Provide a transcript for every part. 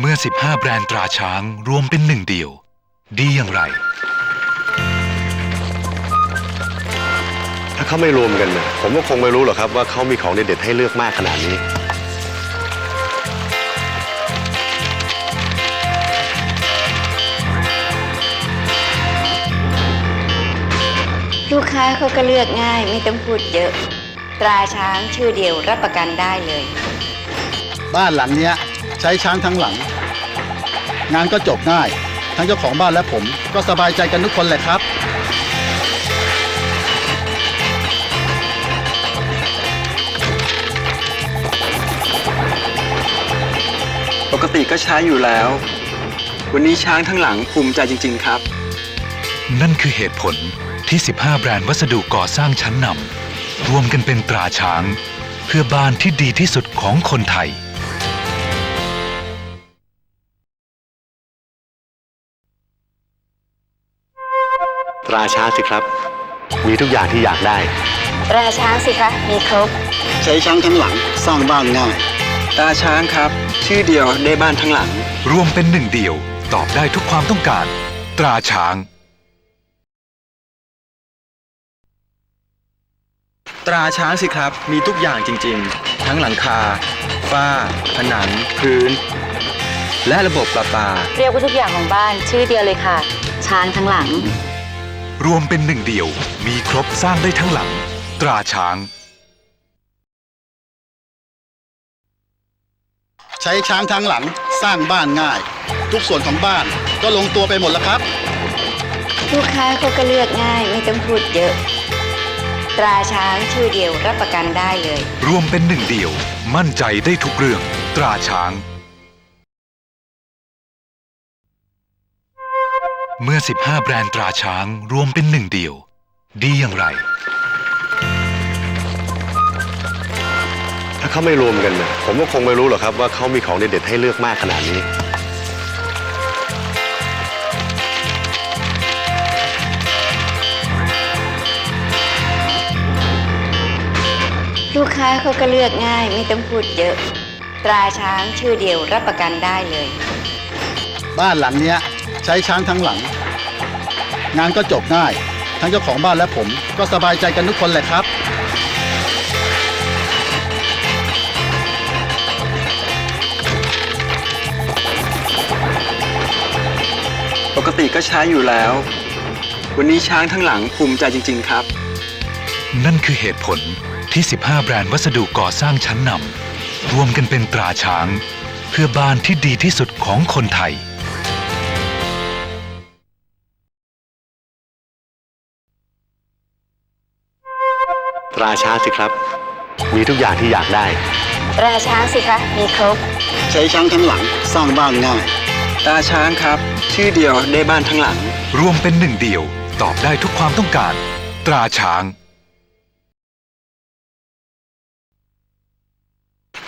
เมื่อ 15 แบรนด์ตราช้างรวมเป็นหนึ่งเดียว ดีอย่างไร ถ้าเขาไม่รวมกันนะผมก็คงไม่รู้หรอกครับว่าเขามีของเด็ดๆให้เลือกมากขนาดนี้ ลูกค้าเขาก็เลือกง่ายไม่ต้องพูดเยอะ ตราช้างชื่อเดียวรับประกันได้เลย บ้านหลังเนี้ย ใช้ช้างทั้งหลัง งานก็จบง่าย ทั้งเจ้าของบ้านและผมก็สบายใจกันทุกคนแหละครับ ปกติก็ใช้อยู่แล้ว วันนี้ช้างทั้งหลังภูมิใจจริง ๆ ครับ นั่นคือเหตุผลที่ 15 แบรนด์วัสดุก่อสร้างชั้นนำรวมกันเป็นตราช้าง เพื่อบ้านที่ดีที่สุดของคนไทย ราช้างสิครับ มีทุกอย่างที่อยากได้ตราช้างสิคะ มีครบ ใช้ช้างทั้งหลังสร้างบ้านง่าย ตาช้างครับ ชื่อเดียวได้บ้านทั้งหลัง รวมเป็นหนึ่งเดียว ตอบได้ทุกความต้องการ ตราช้าง ตราช้างสิครับ มีทุกอย่างจริงๆ ทั้งหลังคา ฝ้า ผนัง พื้น และระบบประปา เรียกว่าทุกอย่างของบ้านชื่อเดียวเลยค่ะ ช้างทั้งหลัง รวมเป็นหนึ่งเดียว มีครบสร้างได้ทั้งหลัง ตราช้าง ใช้ช้างทั้งหลังสร้างบ้านง่าย ทุกส่วนของบ้านก็ลงตัวไปหมดแล้วครับ ลูกค้าเขาก็เลือกง่ายไม่ต้องพูดเยอะ ตราช้างชื่อเดียวรับประกันได้เลย รวมเป็นหนึ่งเดียว มั่นใจได้ทุกเรื่อง ตราช้าง เมื่อ 15 แบรนด์ตราช้างรวมเป็นหนึ่งเดียว ดีอย่างไร ถ้าเขาไม่รวมกันนะผมก็คงไม่รู้หรอกครับว่าเขามีของเด็ดๆให้เลือกมากขนาดนี้ ลูกค้าเขาก็เลือกง่ายไม่ต้องพูดเยอะ ตราช้างชื่อเดียวรับประกันได้เลย บ้านหลังเนี้ย ใช้ช้างทั้งหลัง งานก็จบง่าย ทั้งเจ้าของบ้านและผมก็สบายใจกันทุกคนแหละครับ ปกติก็ใช้อยู่แล้ว วันนี้ช้างทั้งหลังภูมิใจจริง ๆ ครับ นั่นคือเหตุผลที่ 15 แบรนด์วัสดุก่อสร้างชั้นนำรวมกันเป็นตราช้าง เพื่อบ้านที่ดีที่สุดของคนไทย ราช้างสิครับ มีทุกอย่างที่อยากได้ตราช้างสิคะมีครบ ใช้ช้างทั้งหลังสร้างบ้านง่าย ตาช้างครับ ชื่อเดียวได้บ้านทั้งหลัง รวมเป็นหนึ่งเดียว ตอบได้ทุกความต้องการ ตราช้าง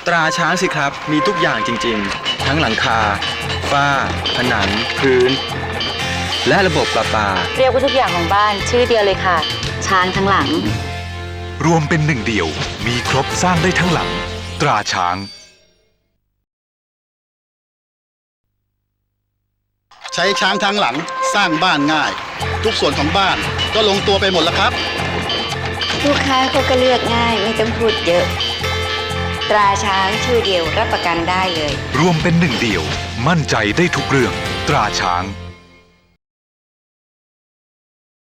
ตราช้างสิครับ มีทุกอย่างจริงๆ ทั้งหลังคา ฝ้า ผนัง พื้น และระบบประปา เรียกว่าทุกอย่างของบ้านชื่อเดียวเลยค่ะ ช้างทั้งหลัง รวมเป็นหนึ่งเดียว มีครบสร้างได้ทั้งหลัง ตราช้าง ใช้ช้างทั้งหลังสร้างบ้านง่าย ทุกส่วนของบ้านก็ลงตัวไปหมดแล้วครับ ลูกค้าเขาก็เลือกง่ายไม่ต้องพูดเยอะ ตราช้างชื่อเดียวรับประกันได้เลย รวมเป็นหนึ่งเดียว มั่นใจได้ทุกเรื่อง ตราช้าง